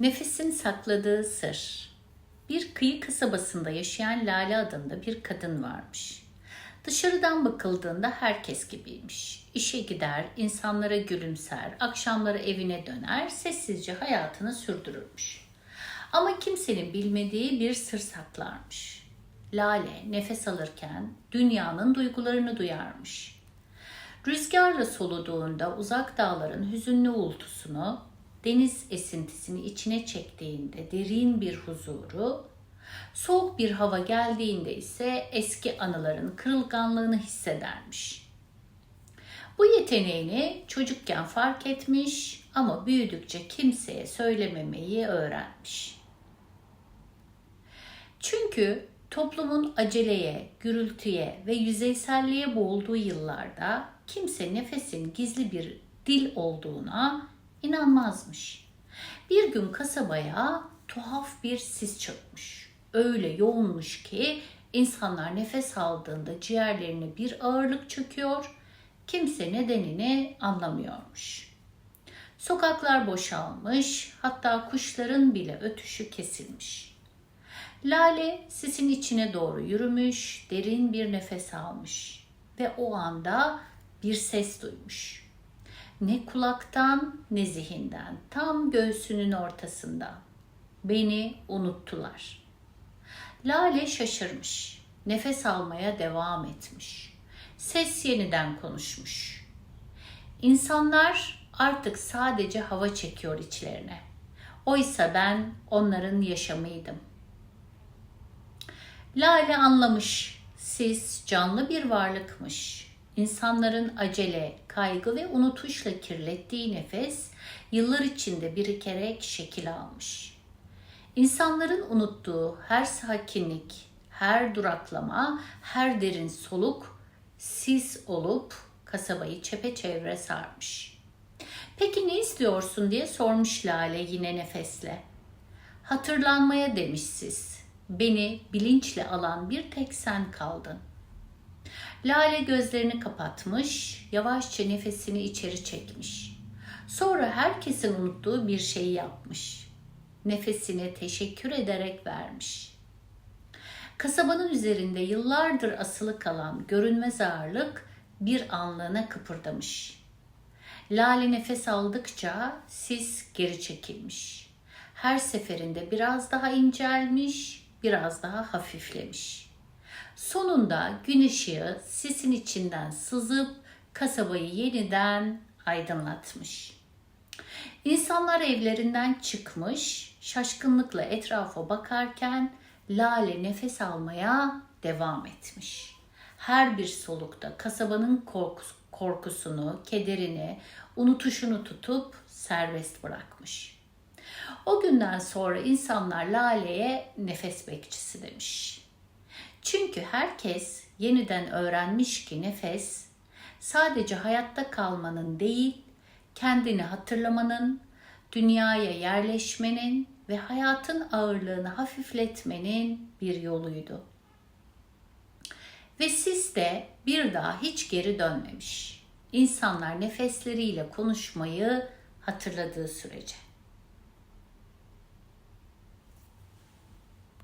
Nefesin sakladığı sır. Bir kıyı kasabasında yaşayan Lale adında bir kadın varmış. Dışarıdan bakıldığında herkes gibiymiş. İşe gider, insanlara gülümser, akşamları evine döner, sessizce hayatını sürdürürmüş. Ama kimsenin bilmediği bir sır saklarmış. Lale nefes alırken dünyanın duygularını duyarmış. Rüzgarla soluduğunda uzak dağların hüzünlü uğultusunu, deniz esintisini içine çektiğinde derin bir huzuru, soğuk bir hava geldiğinde ise eski anıların kırılganlığını hissedermiş. Bu yeteneğini çocukken fark etmiş ama büyüdükçe kimseye söylememeyi öğrenmiş. Çünkü toplumun aceleye, gürültüye ve yüzeyselliğe boğulduğu yıllarda kimse nefesin gizli bir dil olduğuna inanmazmış. Bir gün kasabaya tuhaf bir sis çökmüş. Öyle yoğunmuş ki insanlar nefes aldığında ciğerlerine bir ağırlık çöküyor. Kimse nedenini anlamıyormuş. Sokaklar boşalmış, hatta kuşların bile ötüşü kesilmiş. Lale sisin içine doğru yürümüş, derin bir nefes almış ve o anda bir ses duymuş. Ne kulaktan ne zihinden, tam göğsünün ortasında. Beni unuttular. Lale şaşırmış. Nefes almaya devam etmiş. Ses yeniden konuşmuş. İnsanlar artık sadece hava çekiyor içlerine. Oysa ben onların yaşamıydım. Lale anlamış. Siz canlı bir varlıkmış. İnsanların acele, kaygı ve unutuşla kirlettiği nefes yıllar içinde birikerek şekil almış. İnsanların unuttuğu her sakinlik, her duraklama, her derin soluk sis olup kasabayı çepeçevre sarmış. Peki ne istiyorsun diye sormuş Lale yine nefesle. Hatırlanmaya demiş siz. Beni bilinçle alan bir tek sen kaldın. Lale gözlerini kapatmış, yavaşça nefesini içeri çekmiş. Sonra herkesin unuttuğu bir şeyi yapmış. Nefesine teşekkür ederek vermiş. Kasabanın üzerinde yıllardır asılı kalan görünmez ağırlık bir anlığına kıpırdamış. Lale nefes aldıkça sis geri çekilmiş. Her seferinde biraz daha incelmiş, biraz daha hafiflemiş. Sonunda gün ışığı sisin içinden sızıp kasabayı yeniden aydınlatmış. İnsanlar evlerinden çıkmış, şaşkınlıkla etrafa bakarken Lale nefes almaya devam etmiş. Her bir solukta kasabanın korkus- korkusunu, kederini, unutuşunu tutup serbest bırakmış. O günden sonra insanlar Lale'ye nefes bekçisi demiş. Çünkü herkes yeniden öğrenmiş ki nefes sadece hayatta kalmanın değil, kendini hatırlamanın, dünyaya yerleşmenin ve hayatın ağırlığını hafifletmenin bir yoluydu. Ve siz de bir daha hiç geri dönmemiş. İnsanlar nefesleriyle konuşmayı hatırladığı sürece.